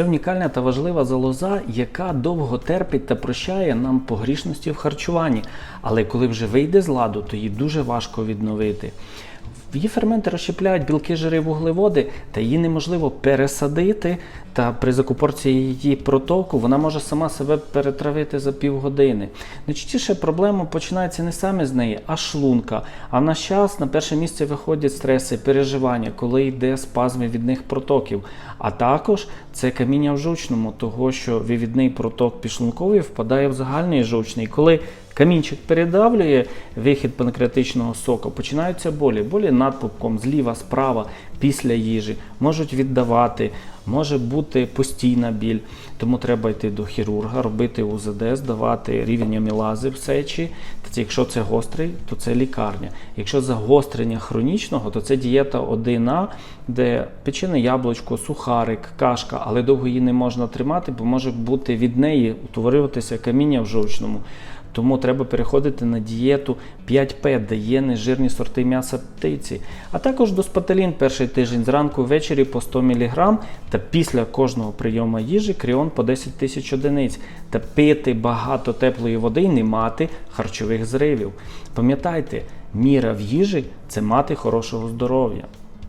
Це унікальна та важлива залоза, яка довго терпить та прощає нам погрішності в харчуванні. Але коли вже вийде з ладу, то її дуже важко відновити. Її ферменти розщепляють білки, жири, вуглеводи, та її неможливо пересадити. Та при закупорці її протоку вона може сама себе перетравити за півгодини. Найчастіше проблема починається не саме з неї, а шлунка. А в наш час на перше місце виходять стреси, переживання, коли йде спазми відних протоків. А також це каміння в жовчному, того що вивідний проток підшлунковий впадає в загальний жовчний. Коли Камінчик передавлює вихід панкреатичного соку, починаються болі. Болі над пупком, зліва, справа, після їжі, можуть віддавати, може бути постійна біль. Тому треба йти до хірурга, робити УЗД, здавати рівень амілази в сечі. Та Якщо це гострий, то це лікарня. Якщо загострення хронічного, то це дієта 1А, де печене яблучко, сухарик, кашка, але довго її не можна тримати, бо може бути від неї утворюватися каміння в жовчному. Тому треба переходити на дієту 5П, де є нежирні сорти м'яса птиці. А також доспаталін перший тиждень зранку ввечері по 100 мг та після кожного прийому їжі кріон по 10 тисяч одиниць. Та пити багато теплої води і не мати харчових зривів. Пам'ятайте, міра в їжі це мати хорошого здоров'я.